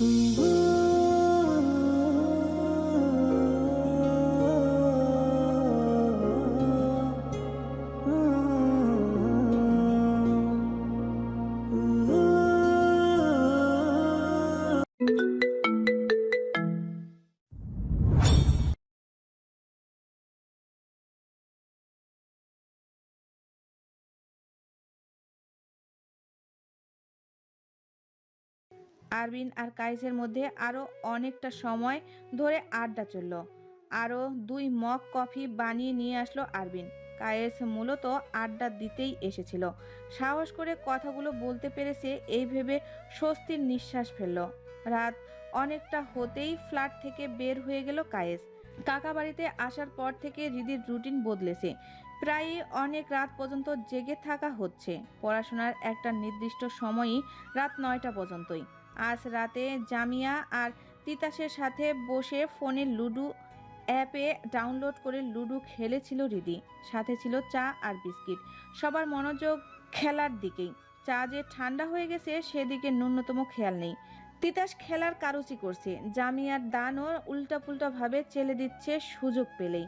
Mm-hmm. আরবিন আর কাইসের মধ্যে আরও অনেকটা সময় ধরে আড্ডা চলল। আরও দুই মগ কফি বানিয়ে নিয়ে আসলো আরবিন। কায়েস মূলত আড্ডা দিতেই এসেছিল। সাহস করে কথাগুলো বলতে পেরেছে এই ভেবে স্বস্তির নিঃশ্বাস ফেলল। রাত অনেকটা হতেই ফ্ল্যাট থেকে বের হয়ে গেল কায়েস কাকা বাড়িতে আসার পর থেকে রিদির রুটিন বদলেছে প্রায়ই অনেক রাত পর্যন্ত জেগে থাকা হচ্ছে। পড়াশোনার একটা নির্দিষ্ট সময়ই রাত নয়টা পর্যন্তই। আজ রাতে জামিয়া আর তিতাসের সাথে বসে ফোনে লুডো অ্যাপে ডাউনলোড করে লুডো খেলেছিল রিদি। সাথে ছিল চা আর বিস্কিট। সবার মনোযোগ খেলার দিকেই। চা যে ঠান্ডা হয়ে গেছে, সেদিকে ন্যূনতম খেয়াল নেই। তিতাস খেলার কারুচি করছে। জামিয়ার দানও উল্টাপুল্টা ভাবে চেলে দিচ্ছে সুযোগ পেলেই।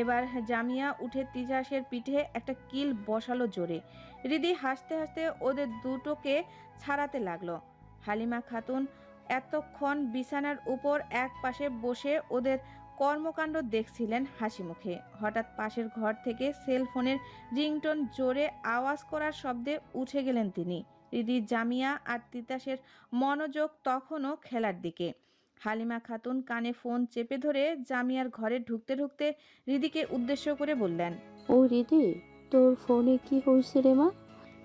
এবার জামিয়া উঠে তিতাসের পিঠে একটা কিল বসালো জোরে। রিদি হাসতে হাসতে ওদের দুটোকে ছাড়াতে লাগল। হালিমা খাতুন এতক্ষণ বিছানার উপর এক পাশে বসে ওদের কর্মকাণ্ড দেখছিলেন হাসি মুখে। হঠাৎ পাশের ঘর থেকে সেল ফোনের রিংটোন জোরে আওয়াজ করার শব্দে উঠে গেলেন তিনি। রিদি জামিয়া আর তিতাসের মনোযোগ তখনও খেলার দিকে। হালিমা খাতুন কানে ফোন চেপে ধরে জামিয়ার ঘরে ঢুকতে ঢুকতে রিদিকে উদ্দেশ্য করে বললেন ও রিদি তোর ফোনে কি হয়েছে রে মা?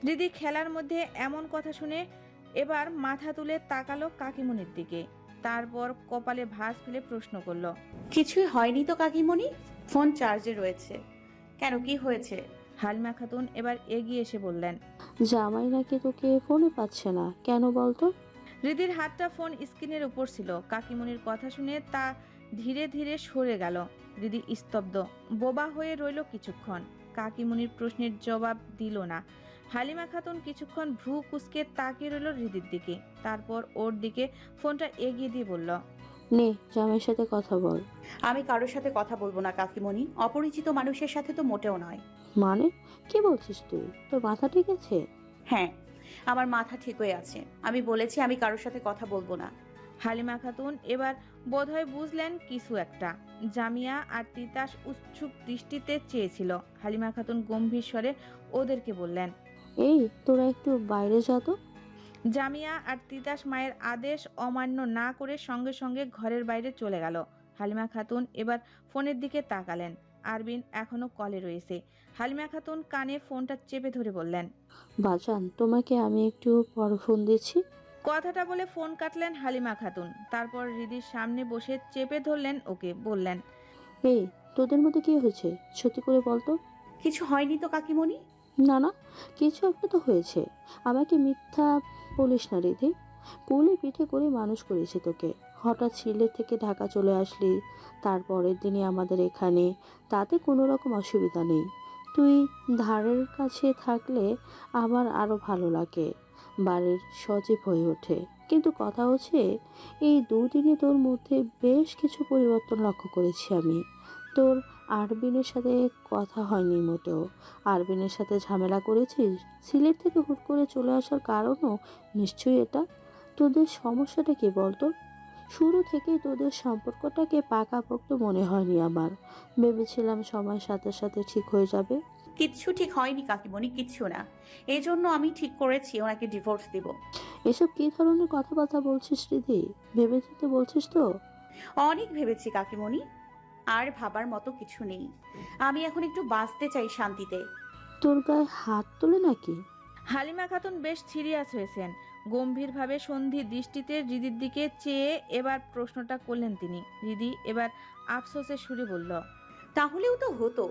রিদি খেলার মধ্যে এমন কথা শুনে এবার মাথা তুলে তাকালো কাকিমনির দিকে। তারপর কপালে ভাঁজ ফেলে প্রশ্ন করল কিছুই হয়নি তো কাকিমণি? ফোন চার্জে রয়েছে। কেন কি হয়েছে? হালিমা খাতুন এবার এগিয়ে এসে বললেন জামাই নাকি তোকে ফোনে পাচ্ছে না কেন বলতো? রিদির হাতটা ফোন স্ক্রিনের উপর ছিল। কাকিমনির কথা শুনে তা ধীরে ধীরে সরে গেল। দিদি স্তব্ধ বোবা হয়ে রইল কিছুক্ষণ। কাকিমনির প্রশ্নের জবাব দিল না। হালিমা খাতুন কিছুক্ষণ ভ্রু কুচকে তাকিয়ে রইল হৃদির দিকে। তারপর ওর দিকে ফোনটা এগিয়ে দিয়ে বলল নে জামাইয়ের সাথে কথা বল। আমি কারোর সাথে কথা বলব না কাকিমণি। অপরিচিত মানুষের সাথে তো মোটেও নয়। মানে? কি বলছিস তুই? তোর মাথা ঠিক আছে? হ্যাঁ আমার মাথা ঠিক হয়ে আছে। আমি বলেছি আমি কারোর সাথে কথা বলব না। হালিমা খাতুন এবার বোধহয় বুঝলেন কিছু একটা। জামিয়া আর তিতাস উৎসুক দৃষ্টিতে চেয়েছিল। হালিমা খাতুন গম্ভীর স্বরে ওদেরকে বললেন এই তোরা একটু বাইরে যা তো। জামিয়া আর তিতাস মায়ের আদেশ অমান্য না করে সঙ্গে সঙ্গে ঘরের বাইরে চলে গেল। হালিমা খাতুন এবার ফোনের দিকে তাকালেন। আরবিন এখনও কলে রয়েছে। হালিমা খাতুন কানে ফোনটা চেপে ধরে বললেন বাজান তোমাকে আমি একটু পর ফোন দিচ্ছি। কথাটা বলে ফোন কাটলেন হালিমা খাতুন। তারপর রিদির সামনে বসে চেপে ধরলেন ওকে বললেন এই তোদের মধ্যে কি হয়েছে? সত্যি করে বলতো। কিছু হয়নি তো কাকিমণি? না না, কিছু একটা তো হয়েছে। আমাকে মিথ্যা বলিস না রিধি। কোলে পিঠে করে মানুষ করেছে তোকে। হঠাৎ সিলেট থেকে ঢাকা চলে আসলি তারপরের দিনই আমাদের এখানে। তাতে কোনো রকম অসুবিধা নেই। তুই ধারের কাছে থাকলে আমার আরও ভালো লাগে। বাড়ির সজীব হয়ে ওঠে। কিন্তু কথা হচ্ছে, এই দুদিনে তোর মধ্যে বেশ কিছু পরিবর্তন লক্ষ্য করেছি আমি। তোর আরবিনের সাথে কথা হয়নি মোটেও। আরবিনের সাথে ঝামেলা করেছিস? সিলেট থেকে হুট করে চলে আসার কারণও নিশ্চয়ই এটা? তোদের সমস্যাটা কি বলতো? শুরু থেকেই তোদের সম্পর্কটাকে পাকাপোক্ত মনে হয়নি আমার। ভেবেছিলাম সময়ের সাথে সাথে ঠিক হয়ে যাবে। কিচ্ছু ঠিক হয়নি কাকিমণি কিচ্ছু না। এই জন্য আমি ঠিক করেছি ওনাকে ডিভোর্স দিব। এসব কি ধরনের কথাবার্তা বলছিস ভেবে চিন্তে বলছিস তো? অনেক ভেবেছি কাকিমণি। আর ভাবার মতো কিছু নেই। আমি এখন একটু বাঁচতে চাই শান্তিতে। তোর গায়ে হাত তোলে নাকি? হালিমা খাতুন বেশ সিরিয়াস হয়েছেন। গম্ভীরভাবে সন্ধি দৃষ্টিতে রিদির দিকে চেয়ে এবার প্রশ্নটা করলেন তিনি। রিদি এবার আফসোসের সুরে বলল তাহলেও তো হতো।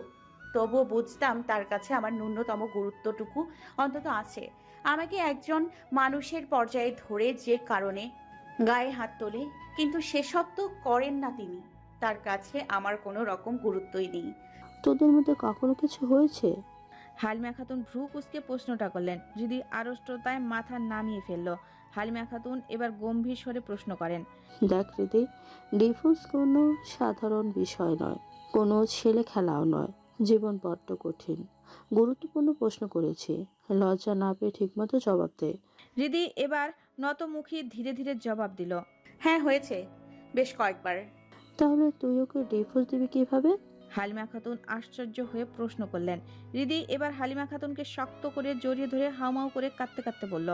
তবুও বুঝতাম তার কাছে আমার ন্যূনতম গুরুত্বটুকু অন্তত আছে। আমাকে একজন মানুষের পর্যায়ে ধরে যে কারণে গায়ে হাত তোলে কিন্তু সেসব তো করেন না তিনি। তার কাছে আমার কোনো রকম গুরুত্বই নেই। তোদের মধ্যে কখনো কিছু হয়েছে? হালিমা খাতুন ভ্রু কুচকে প্রশ্নটা করলেন রিদি আড়ষ্টতায় মাথা নামিয়ে ফেলল। হালিমা খাতুন এবার গম্ভীর স্বরে প্রশ্ন করেন দেখ রীতি ডিভোর্স কোনো সাধারণ বিষয় নয় কোনো ছেলে খেলাও নয় জীবন বড্ড কঠিন। গুরুত্বপূর্ণ প্রশ্ন করেছি লজ্জা না পেয়ে ঠিকমতো জবাব দে। হৃদি এবার নতমুখী ধীরে ধীরে জবাব দিল হ্যাঁ হয়েছে বেশ কয়েকবার। তাহলে তুই ওকে ডিভোর্স দিবি কীভাবে? হালিমা খাতুন আশ্চর্য হয়ে প্রশ্ন করলেন। হৃদি এবার হালিমা খাতুনকে শক্ত করে জড়িয়ে ধরে হাউমাউ করে কাঁদতে কাঁদতে বলল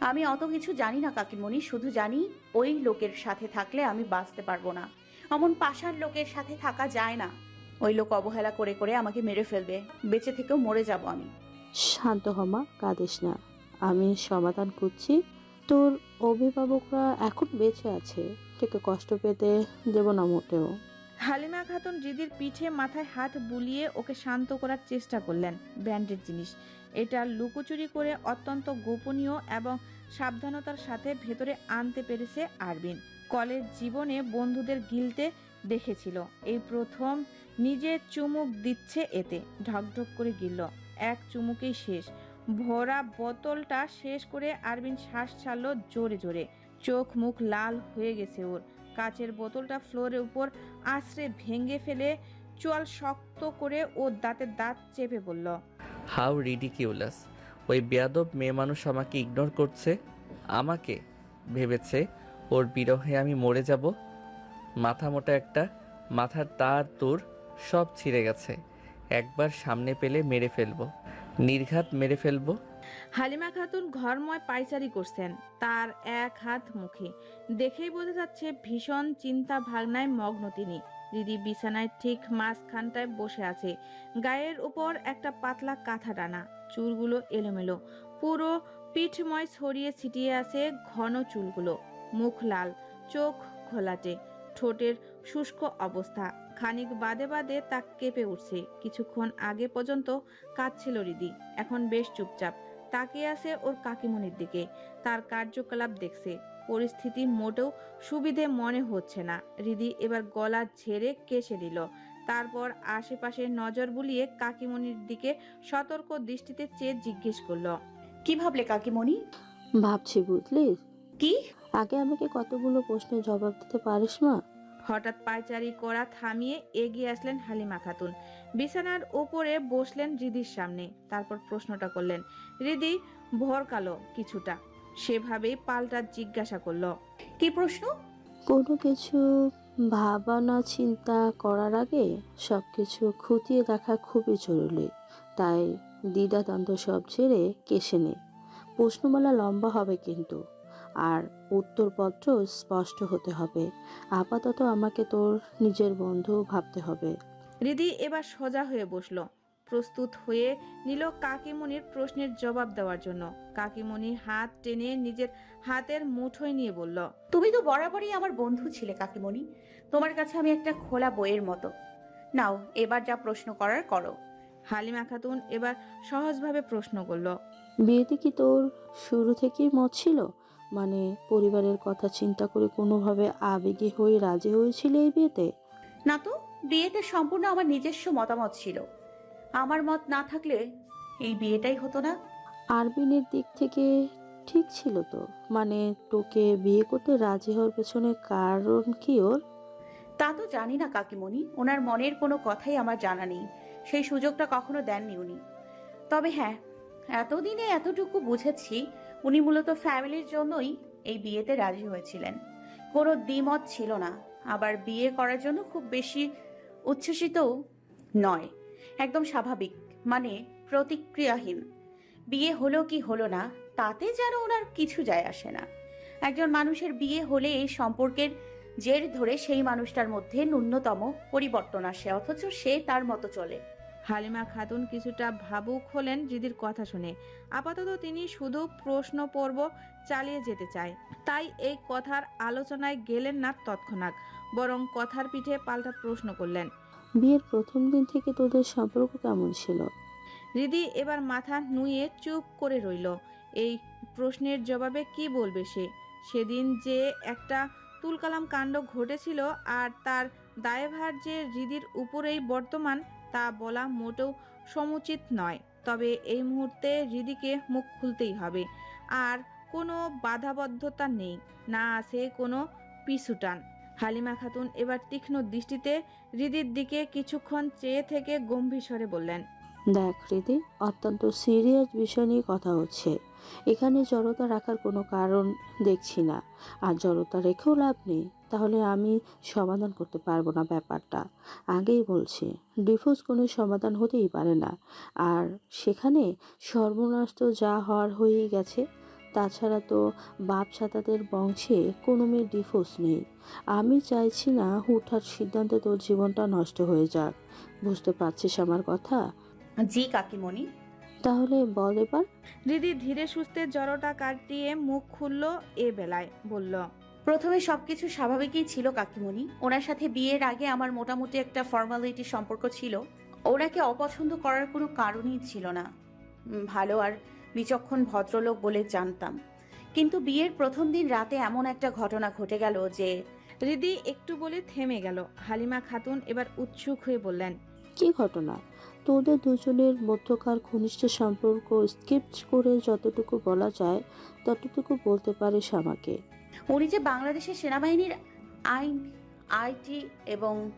আমি অত কিছু জানি না কাকিমণি শুধু জানি ওই লোকের সাথে থাকলে আমি বাঁচতে পারব না। অমন পাশার লোকের সাথে থাকা যায় না। ওই লোক অবহেলা করে করে আমাকে মেরে ফেলবে। বেঁচে থেকেও মরে যাব আমি। শান্ত হমা কাঁদিস না। আমি সমাধান করছি তোর অভিভাবকরা এখন বেঁচে আছে, তোকে কষ্ট পেতে দেব না মোটেও। হালিমা খাতুন হৃদির পিঠে মাথায় হাত বুলিয়ে ওকে শান্ত করার চেষ্টা করলেন ব্যান্ডের জিনিস। এটা লুকোচুরি করে অত্যন্ত গোপনীয় এবং সাবধানতার সাথে ভেতরে আনতে পেরেছে আরবিন। কলেজ জীবনে বন্ধুদের গিলতে দেখেছিল। এই প্রথম নিজে চুমুক দিচ্ছে এতে। ঢকঢক করে গিলল। এক চুমুকেই শেষ। ভরা বোতলটা শেষ করে আরবিন শ্বাস ছাড়ল জোরে জোরে। চোখ মুখ লাল হয়ে গেছে ওর। কাচের বোতলটা ফ্লোরের উপর আছড়ে ভেঙে ফেলে চোয়াল শক্ত করে ও দাঁতে দাঁত চেপে বলল, হাউ রিডিকিউলাস। ওই বেয়াদব মেয়ে মানুষ আমাকে ইগনোর করছে। আমাকে ভেবেছে ওর বিরহে আমি মরে যাব। মাথা মোটা একটা, মাথার তার তোর সব ছিঁড়ে গেছে। একবার সামনে পেলে মেরে ফেলব। নির্ঘাত মেরে ফেলব। হালিমা খাতুন ঘরময় পাইচারি করছেন তার এক হাত মুখে। দেখেই বোঝা যাচ্ছে ভীষণ চিন্তা ভাবনায় মগ্ন তিনি। দিদি বিছানায় ঠিক মাঝখানটায় বসে আছে। গায়ের উপর একটা পাতলা কাঁথা টানা। চুলগুলো এলোমেলো। পুরো পিঠময় ছড়িয়ে ছিটিয়ে আছে ঘন চুলগুলো। মুখ লাল, চোখ ঘোলাটে ঠোঁটের শুষ্ক অবস্থা। খানিক বাদে বাদে তা কেঁপে উঠছে। কিছুক্ষণ আগে পর্যন্ত কাঁদছিল রিদি এখন বেশ চুপচাপ। তাকিয়ে আছে ওর কাকিমনির দিকে। তার কার্যকলাপ দেখছে। পরিস্থিতি মোটেও সুবিধে মনে হচ্ছে না। রিদি এবার গলা ঝেড়ে কেসে দিল তারপর আশেপাশে নজর বুলিয়ে কাকিমনির দিকে সতর্ক দৃষ্টিতে চেয়ে জিজ্ঞেস করল কি ভাবলে কাকিমণি? ভাবছি বুঝলি? কি? আগে আমাকে কতগুলো প্রশ্নের জবাব দিতে পারিস মা? হঠাৎ পায়চারি করা থামিয়ে এগিয়ে আসলেন হালিমা খাতুন। বিছানার উপরে বসলেন রিদির সামনে। তারপর প্রশ্নটা করলেন, রিদি ভরকালো কিছুটা। সেভাবেই পাল্টা জিজ্ঞাসা করল, কি প্রশ্ন? কোনো কিছু ভাবনা চিন্তা করার আগে সব কিছু খুঁটিয়ে দেখা খুবই জরুরি। তাই দ্বিধাদ্বন্দ্ব সব ছেড়ে কেসে নে। প্রশ্নমালা লম্বা হবে কিন্তু। আর উত্তরপত্র স্পষ্ট হতে হবে। আপাতত আমাকে তোর নিজের বন্ধু ভাবতে হবে। রিদি এবার সোজা হয়ে বসল। প্রস্তুত হয়ে নিল কাকিমণির প্রশ্নের জবাব দেওয়ার জন্য। কাকিমণি হাত টেনে নিজের হাতের মুঠোয় নিয়ে বলল তুমি তো বরাবরই আমার বন্ধু ছিলে কাকিমণি। তোমার কাছে আমি একটা খোলা বইয়ের মতো। নাও এবার যা প্রশ্ন করার করো। হালিমা খাতুন এবার সহজভাবে প্রশ্ন করল বিয়েতে কি তোর শুরু থেকেই মত ছিল? মানে পরিবারের কথা চিন্তা করে কোনোভাবে আবেগে হয়ে রাজি হয়েছিলে এই বিয়েতে? না তো বিয়েতে সম্পূর্ণ আমার নিজস্ব মতামত ছিল। আমার মত না থাকলে এই বিয়েটাই হতো না। আরবিনের দিক থেকে ঠিক ছিল তো? মানে তোকে বিয়ে করতে রাজি হওয়ার পেছনে কারণ কি ওর? তা তো জানি না কাকিমণি ওনার মনের কোনো কথাই আমার জানা নেই। সেই সুযোগটা কখনো দেননি উনি। তবে হ্যাঁ এতদিনে এতটুকু বুঝেছি উনি মূলত ফ্যামিলির জন্যই এই বিয়েতে রাজি হয়েছিলেন। কোনো দ্বিমত ছিল না। আবার বিয়ে করার জন্য খুব বেশি উচ্ছ্বসিতও নয়। একদম স্বাভাবিক মানে প্রতিক্রিয়াহীন। বিয়ে হলো কি হলো না, তাতে যেন ওনার কিছু যায় আসে না। একজন মানুষের বিয়ে হলে এই সম্পর্কের জের ধরে সেই মানুষটার মধ্যে ন্যূনতম পরিবর্তন আসে, অথচ সে তার মতো চলে। হালিমা খাতুন কিছুটা ভাবুক হলেন রিদির কথা শুনে। আপাতত তিনি শুধু প্রশ্ন পর্ব চালিয়ে যেতে চায়। তাই এই কথার আলোচনায় গেলেন না তৎক্ষণাৎ বরং কথার পিঠে পাল্টা প্রশ্ন করলেন বিয়ের প্রথম দিন থেকে তোদের সম্পর্ক কেমন ছিল? রিদি এবার মাথা নুয়ে চুপ করে রইল। এই প্রশ্নের জবাবে কি বলবে সে? সেদিন যে একটা তুলকালাম কাণ্ড ঘটেছিল আর তার দায়ভার যে হৃদির উপরেই বর্তমান তা বলা মোটেও সমুচিত নয়। তবে এই মুহূর্তে হৃদিকে মুখ খুলতেই হবে। আর কোনো বাধাবদ্ধতা নেই, না আছে কোনো পিছুটান। হালিমা খাতুন এবার তীক্ষ্ণ দৃষ্টিতে হৃদির দিকে কিছুক্ষণ চেয়ে থেকে গম্ভীর স্বরে বললেন, দেখ রীতি অত্যন্ত সিরিয়াস বিষয় নিয়ে কথা হচ্ছে। এখানে জড়তা রাখার কোনো কারণ দেখছি না। আর জড়তা রেখেও লাভ নেই। তাহলে আমি সমাধান করতে পারব না ব্যাপারটা। আগেই বলছি ডিভোর্স কোনো সমাধান হতেই পারে না। আর সেখানে সর্বনাশ তো যা হওয়ার হয়েই গেছে তাছাড়া তো বাপ ছাতাদের বংশে কোনো মেয়ে ডিভোর্স নেই। আমি চাইছি না হুটহাট সিদ্ধান্তে তোর জীবনটা নষ্ট হয়ে যাক। বুঝতে পারছিস আমার কথা? জি কাকিমণি। তাহলে বল এবার। দিদি ধীরে সুস্থে জড়টা কাটিয়ে মুখ খুলল এ বেলায় বলল প্রথমে সবকিছু স্বাভাবিকই ছিল কাকিমণি। ওনার সাথে বিয়ের আগে আমার মোটামুটি একটা ফর্মালিটি সম্পর্ক ছিল। ওনাকে অপছন্দ করার কোনো কারণই ছিল না। ভালো আর বিচক্ষণ ভদ্রলোক বলে জানতাম। কিন্তু বিয়ের প্রথম দিন রাতে এমন একটা ঘটনা ঘটে গেল যে রিদি একটু বলে থেমে গেল। হালিমা খাতুন এবার উৎসুক হয়ে বললেন কি ঘটনা? তোদের দুজনের মধ্যকার ঘনিষ্ঠ সম্পর্ক স্কিপ করে যতটুকু বলা যায় ততটুকু বলতে পারিস আমাকে। উনি যে বাংলাদেশের সেনাবাহিনীর আইন আইটি এবং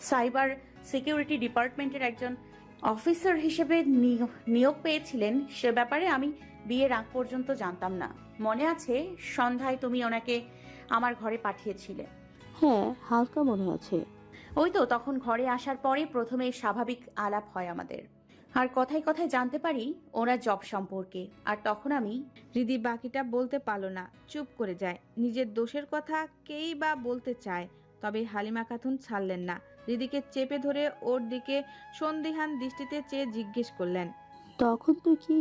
সাইবার সিকিউরিটি ডিপার্টমেন্টের একজন অফিসার হিসেবে নিয়- নিয়োগ পেয়েছিলেন সে ব্যাপারে আমি বিয়ের আগ পর্যন্ত জানতাম না। মনে আছে সন্ধ্যায় তুমি ওনাকে আমার ঘরে পাঠিয়েছিলে। হ্যাঁ হালকা মনে আছে। ওই তো তখন ঘরে আসার পরে প্রথমে স্বাভাবিক আলাপ হয় আমাদের। আর কথায় কথায় জানতে পারি ওরা জব সম্পর্কে। আর তখন আমি হৃদি বাকিটা বলতে পারল না চুপ করে যায়। নিজের দোষের কথা কেই বা বলতে চায় তবে হালিমা খাতুন ছাড়লেন না। হৃদিকে চেপে ধরে ওর দিকে সন্দিহান দৃষ্টিতে চেয়ে জিজ্ঞেস করলেন তখন তুই কি?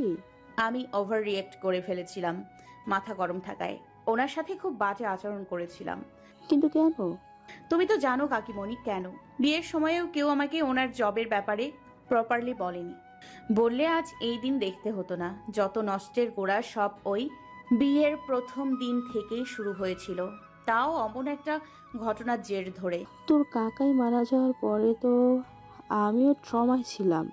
আমি ওভার রিয়েক্ট করে ফেলেছিলাম মাথা গরম থাকায় ওনার সাথে খুব বাজে আচরণ করেছিলাম। কিন্তু কেন? তুমি তো জানো কাকিমণি কেন? বিয়ের সময়েও কেউ আমাকে ওনার জবের ব্যাপারে প্রপারলি বলেনি। বললে আজ এই দিন দেখতে হতো না। যত নষ্টের গোড়া, সব ওই বিয়ের প্রথম দিন থেকেই শুরু হয়েছিল। তাও অমন একটা ঘটনার জের ধরে। তোর কাকাই মারা যাওয়ার পরে তো আমিও ট্রমায় ছিলাম।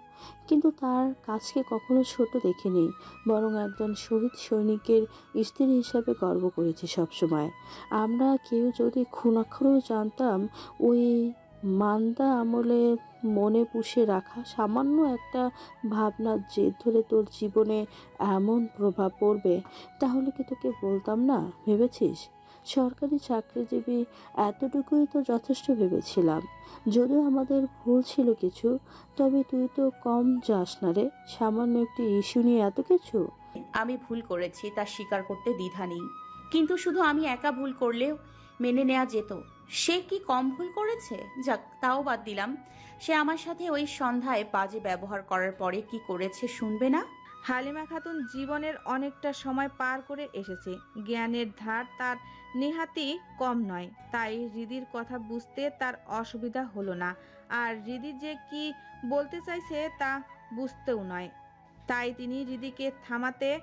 কিন্তু তার কাজকে কখনো ছোট দেখিনি, বরং একজন শহীদ সৈনিকের স্ত্রী হিসাবে গর্ব করেছি সবসময়। আমরা কেউ যদি খুনাক্ষরেও জানতাম, ওই মান্দা আমলে মনে পুষে রাখা সামান্য একটা ভাবনার জেদ ধরে তোর জীবনে এমন প্রভাব পড়বে, তাহলে কি তোকে বলতাম না? ভেবেছিস? সরকারি চাকরিজীবী এতটুকুই তো যথেষ্ট ভেবেছিলাম। যদিও আমাদের ভুল ছিল কিছু, তবে তুই তো কম যাস না রে, সামান্য একটি ইস্যু নিয়ে এত কিছু। আমি ভুল করেছি, তা স্বীকার করতে দ্বিধা নেই। কিন্তু শুধু আমি একা ভুল করলেও মেনে নেওয়া যেত। সে কি কম ভুল করেছে? যাক তাও বাদ দিলাম। সে আমার সাথে ওই সন্ধ্যায় বাজে ব্যবহার করার পরে কি করেছে শুনবে না? হালিমা খাতুন জীবনের অনেকটা সময় পার করে এসেছে। জ্ঞানের ধার তার নেহাতি কম নয়। তাই হৃদির কথা বুঝতে তার অসুবিধা হলো না। আর হৃদি যে কি বলতে চাইছে তা বুঝতেও নয়। তাই তিনি হৃদিকে থামাতে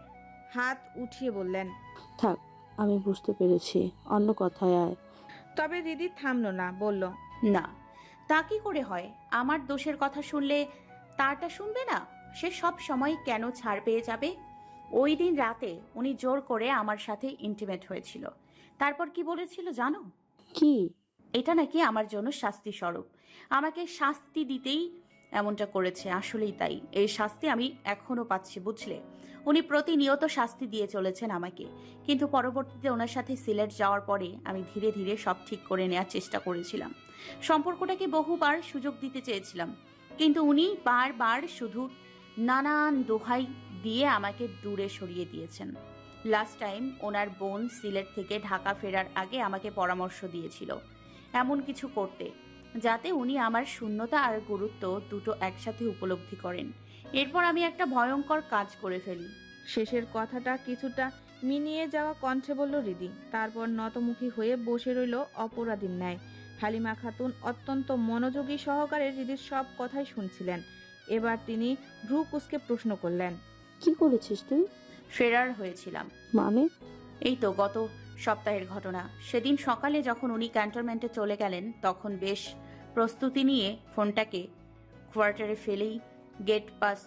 হাত উঠিয়ে বললেন থাক আমি বুঝতে পেরেছি। অন্য কথায় আয়। তবে দিদি থামল না বলল না তা কি করে হয়? আমার দোষের কথা শুনলে তারটা শুনবে না? সে সব সময় কেন ছাড় পেয়ে যাবে? ওই দিন রাতে উনি জোর করে আমার সাথে ইন্টিমেট হয়েছিল। তারপর কি বলেছিল জানো? কি? এটা নাকি আমার জন্য শাস্তি স্বরূপ আমাকে শাস্তি দিতেই এমনটা করেছে, আসলেই তাই। এই শাস্তি আমি এখনও পাচ্ছি, বুঝলে? উনি প্রতিনিয়ত শাস্তি দিয়ে চলেছেন আমাকে। কিন্তু পরবর্তীতে ওনার সাথে সিলেট যাওয়ার পরে আমি ধীরে ধীরে সব ঠিক করে নেওয়ার চেষ্টা করেছিলাম। সম্পর্কটাকে বহুবার সুযোগ দিতে চেয়েছিলাম, কিন্তু উনি বারবার শুধু নানান দোহাই দিয়ে আমাকে দূরে সরিয়ে দিয়েছেন। লাস্ট টাইম ওনার বোন সিলেট থেকে ঢাকা ফেরার আগে আমাকে পরামর্শ দিয়েছিল, এমন কিছু করতে। যাতে উনি আমার শূন্যতা আর গুরুত্ব দুটো একসাথে উপলব্ধি করেন। এরপর আমি একটা ভয়ঙ্কর কাজ করে ফেলি। শেষের কথাটা কিছুটা মিনিয়ে যাওয়া কণ্ঠে বলল হৃদি তারপর নতমুখী হয়ে বসে রইল অপরাধীর ন্যায়। হালিমা খাতুন অত্যন্ত মনোযোগী সহকারে রিদির সব কথাই শুনছিলেন। এবার তিনি ভ্রু কুসকে প্রশ্ন করলেন কি করেছিস তুই? ফেরার হয়েছিলাম। মানে? এই তো গত সপ্তাহের ঘটনা। সেদিন সকালে যখন উনি ক্যান্টনমেন্টে চলে গেলেন, তখন বেশ প্রস্তুতি নিয়ে ফোনটাকে কোয়ার্টারে ফেলেই গেট পাস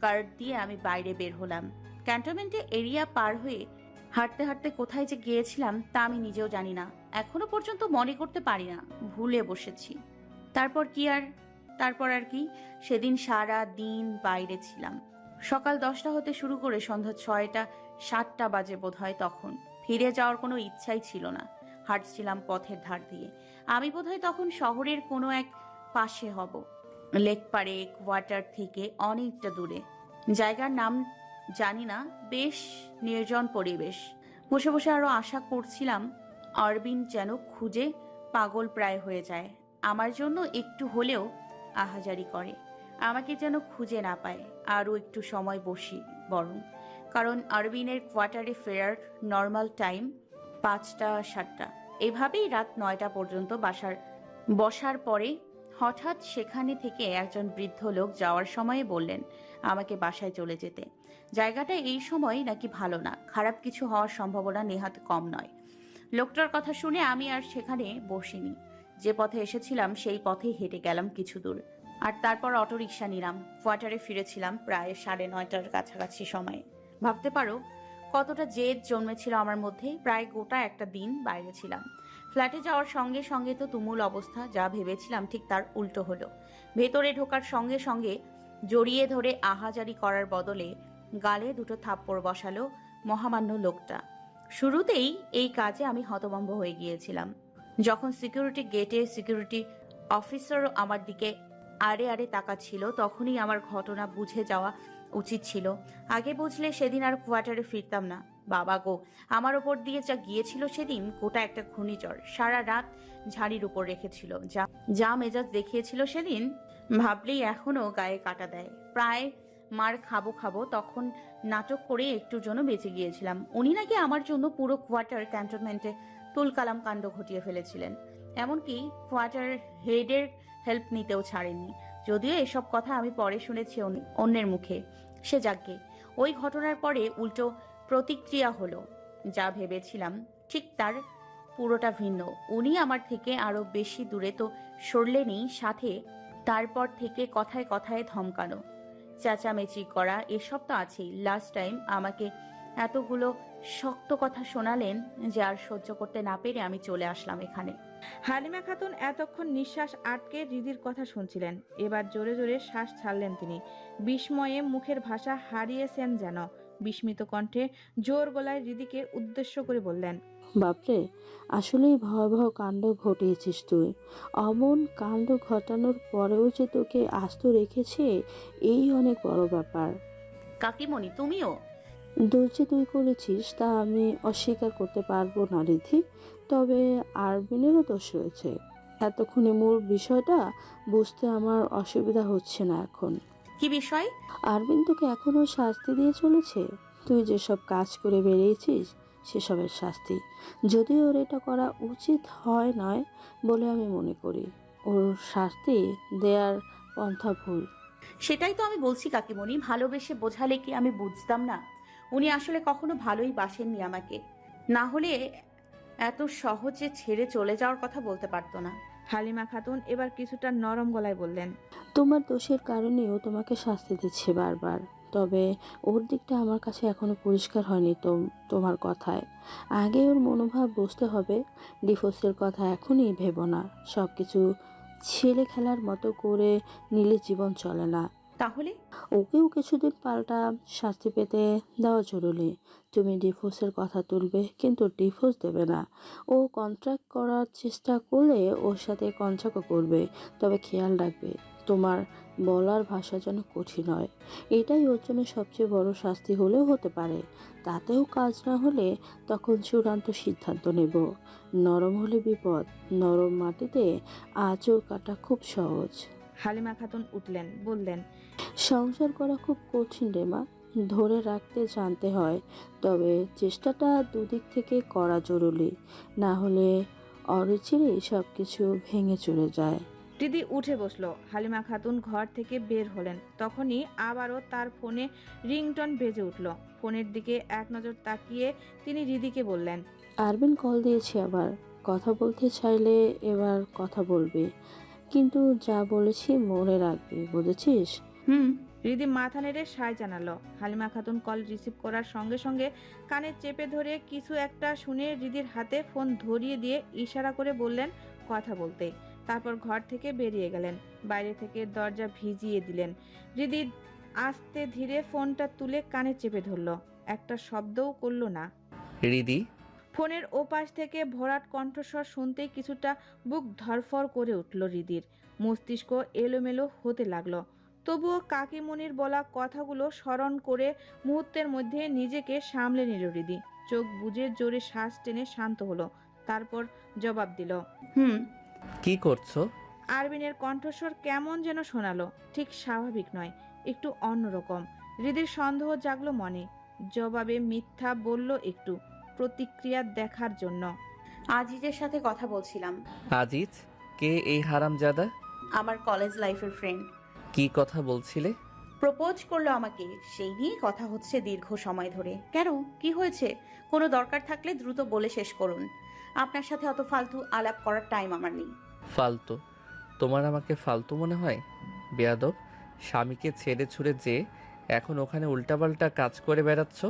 কার্ড দিয়ে আমি বাইরে বের হলাম। ক্যান্টনমেন্টে এরিয়া পার হয়ে হাঁটতে হাঁটতে কোথায় যে গিয়েছিলাম, তা আমি নিজেও জানি না। এখনও পর্যন্ত মনে করতে পারি না, ভুলে বসেছি। তারপর কি আর, তারপর আর কি? সেদিন সারা দিন বাইরে ছিলাম। সকাল দশটা হতে শুরু করে সন্ধ্যা ছয়টা, সাতটা বাজে বোধ হয় তখন। ফিরে যাওয়ার কোনো ইচ্ছাই ছিল না। হাঁটছিলাম পথের ধার দিয়ে। আমি বোধহয় তখন শহরের কোনো এক পাশে হব। লেক পারে কোয়ার্টার থেকে অনেকটা দূরে। জায়গার নাম জানি না, বেশ নির্জন পরিবেশ। বসে বসে আরও আশা করছিলাম, অরবিন যেন খুঁজে পাগল প্রায় হয়ে যায়। আমার জন্য একটু হলেও আহাজারি করে। আমাকে যেন খুঁজে না পায় আরও একটু সময় বসি বরং। কারণ আরবিনের কোয়ার্টারে ফেরার নর্মাল টাইম পাঁচটা, সাতটা। এভাবেই রাত নয়টা পর্যন্ত বাসার, বসার পরে হঠাৎ সেখানে থেকে একজন বৃদ্ধ লোক যাওয়ার সময়ে বললেন, আমাকে বাসায় চলে যেতে। জায়গাটা এই সময় নাকি ভালো না, খারাপ কিছু হওয়ার সম্ভাবনা নেহাত কম নয়। লোকটার কথা শুনে আমি আর সেখানে বসিনি। যে পথে এসেছিলাম সেই পথে হেঁটে গেলাম কিছু দূর। আর তারপর অটোরিকশা নিলাম। কোয়ার্টারে ফিরেছিলাম প্রায় সাড়ে নয়টার কাছাকাছি সময়ে। ভাবতে পারো, কতটা জেদ জন্মেছিল আমার মধ্যে প্রায় গোটা একটা দিন বাইরে ছিলাম। ফ্ল্যাটে যাওয়ার সঙ্গে সঙ্গে তো তুমুল অবস্থা, যা ভেবেছিলাম ঠিক তার উল্টো হলো। ভেতরে ঢোকার সঙ্গে সঙ্গে জড়িয়ে ধরে আহাজারি করার বদলে গালে দুটো থাপ্পড় বসালো মহামান্য লোকটা। শুরুতেই এই কাজে আমি হতভম্ব হয়ে গিয়েছিলাম। যখন সিকিউরিটি গেটে সিকিউরিটি অফিসারও আমার দিকে আড়ে আড়ে তাকাচ্ছিল, তখনই আমার ঘটনা বুঝে যাওয়া উচিত ছিল। আগে বুঝলে সেদিন আর কোয়ার্টারে ফিরতাম না। বাবা গো, আমার ওপর দিয়ে যা গিয়েছিল সেদিন গোটা একটা ঘূর্ণিঝড়, সারা রাত ঝাড়ির উপর রেখেছিল। যা যা মেজাজ দেখিয়েছিল সেদিন, ভাবলেই এখনও গায়ে কাটা দেয়। প্রায় মার খাব খাব তখন নাটক করে একটুর জন্য বেঁচে গিয়েছিলাম। উনি নাকি আমার জন্য পুরো কোয়ার্টার ক্যান্টনমেন্টে তুলকালাম কাণ্ড ঘটিয়ে ফেলেছিলেন। এমনকি কোয়ার্টার হেডের হেল্প নিতেও ছাড়েননি। যদিও এসব কথা আমি পরে শুনেছি অন্য- অন্যের মুখে। সে যাকে ওই ঘটনার পরে উল্টো প্রতিক্রিয়া হলো, যা ভেবেছিলাম ঠিক তার পুরোটা ভিন্ন। উনি আমার থেকে আরও বেশি দূরে তো সরলেনই সাথে তারপর থেকে কথায় কথায় ধমকানো। চেঁচামেচি করা এসব তো আছেই। লাস্ট টাইম আমাকে এতগুলো শক্ত কথা শোনালেন যে আর সহ্য করতে না পেরে আমি চলে আসলাম এখানে। হালিমা খাতুন এতক্ষণ নিঃশ্বাস আটকে রিদির কথা শুনছিলেন। এবার জোরে জোরে শ্বাস ছাড়লেন তিনি। বিস্ময়ে মুখের ভাষা হারিয়েছেন যেন। বিস্মিত কণ্ঠে জোর গলায় রিদিকে উদ্দেশ্য করে বললেন বাপরে আসলেই ভয়াবহ কাণ্ড ঘটিয়েছিস তুই। অমন কাণ্ড ঘটানোর পরেও যে তোকে আস্ত রেখেছে এই অনেক বড় ব্যাপার। কাকিমণি তুমিও? দোষ যে তুই করেছিস তা আমি অস্বীকার করতে পারব না রিধি। তবে আরবিনেরও দোষ রয়েছে। এতক্ষণে মূল বিষয়টা বুঝতে আমার অসুবিধা হচ্ছে না এখন। কি বিষয়? আরবিন তোকে এখনও শাস্তি দিয়ে চলেছে? তুই যেসব কাজ করে বেরিয়েছিস সেসবের শাস্তি। যদিও ওর এটা করা উচিত হয় নয় বলে আমি মনে করি। ওর শাস্তি দেয়ার পন্থা ভুল। সেটাই তো আমি বলছি কাকিমণি ভালোবেসে বোঝালে কি আমি বুঝতাম না? উনি আসলে কখনো ভালোই বাসেননি আমাকে। না হলে এত সহজে ছেড়ে চলে যাওয়ার কথা বলতে পারতো না। হালিমা খাতুন এবার কিছুটা নরম গলায় বললেন তোমার দোষের কারণেও তোমাকে শাস্তি দিচ্ছে বারবার। তবে ওর দিকটা আমার কাছে এখনও পরিষ্কার হয়নি তো তোমার কথায়। আগে ওর মনোভাব বুঝতে হবে ডিফোর্সের কথা এখনই ভেবো না। সব কিছু ছেলে খেলার মতো করে নিলে জীবন চলে না। তাহলে? ওকেও কিছুদিন পাল্টা শাস্তি পেতে দেওয়া জরুরি। তুমি ডিভোর্সের কথা তুলবে, কিন্তু ডিভোর্স দেবে না। ও কন্ট্রাক্ট করার চেষ্টা করলে ওর সাথে কন্ট্রাক্টও করবে, তবে খেয়াল রাখবে, তোমার বলার ভাষা যেন কঠিন হয়। এটাই ওর জন্য সবচেয়ে বড় শাস্তি হলেও হতে পারে। তাতেও কাজ না হলে তখন চূড়ান্ত সিদ্ধান্ত নেব। নরম হলে বিপদ, নরম মাটিতে আঁচড় কাটা খুব সহজ। হালিমা খাতুন উঠলেন বললেন সংসার করা খুব কঠিন রে মা। ধরে রাখতে জানতে হয় তবে চেষ্টাটা দুদিক থেকে করা জরুরি। না হলে অরুচিরে সব কিছু ভেঙে চলে যায়। দিদি উঠে বসল। হালিমা খাতুন ঘর থেকে বের হলেন। তখনই আবারও তার ফোনে রিংটন বেজে উঠল। ফোনের দিকে এক নজর তাকিয়ে তিনি রিদিকে বললেন আরবিন কল দিয়েছে আবার। কথা বলতে চাইলে এবার কথা বলবি। কিন্তু যা বলেছি মনে রাখবি বুঝেছিস? হুম রিদি মাথা নেড়ে সায় জানালো। হালিমা খাতুন কল রিসিভ করার সঙ্গে সঙ্গে কানে চেপে ধরে কিছু একটা শুনে রিদির হাতে ফোন ধরিয়ে দিয়ে ইশারা করে বললেন কথা বলতে। তারপর ঘর থেকে বেরিয়ে গেলেন। বাইরে থেকে দরজা ভিজিয়ে দিলেন। রিদি আস্তে ধীরে ফোনটা তুলে কানে চেপে ধরলো। একটা শব্দও করল না। রিদি ফোনের ওপাশ থেকে ভরাট কণ্ঠস্বর শুনতেই কিছুটা বুক ধরফর করে উঠল রিদির। মস্তিষ্ক এলোমেলো হতে লাগল। তবুও কাকিমণির বলা কথাগুলো স্মরণ করে মুহূর্তের মধ্যে নিজেকে সামলে নিল রিদি। চোখ বুজে জোরে শ্বাস টেনে শান্ত হলো তারপর জবাব দিল হুম। কি করছ? আরবিনের কণ্ঠস্বর কেমন যেন শোনালো ঠিক স্বাভাবিক নয় একটু অন্যরকম। হৃদির সন্দেহ জাগলো মনে। জবাবে মিথ্যা বলল একটু প্রতিক্রিয়া দেখার জন্য। আজিজের সাথে কথা বলছিলাম। আজিজ কে এই হারামজাদা? আমার কলেজ লাইফের ফ্রেন্ড। কি কথা বলছিলে? প্রপোজ করল আমাকে সেই নিয়েই কথা হচ্ছে দীর্ঘ সময় ধরে। কেন? কি হয়েছে? কোনো দরকার থাকলে দ্রুত বলে শেষ করুন। আপনার সাথে অত ফালতু আলাপ করার টাইম আমার নেই। ফালতু? তোমার আমাকে ফালতু মনে হয়? বেয়াদব স্বামীকে ছেড়ে ছুড়ে যে এখন ওখানে উল্টাপাল্টা কাজ করে বেড়াচ্ছ?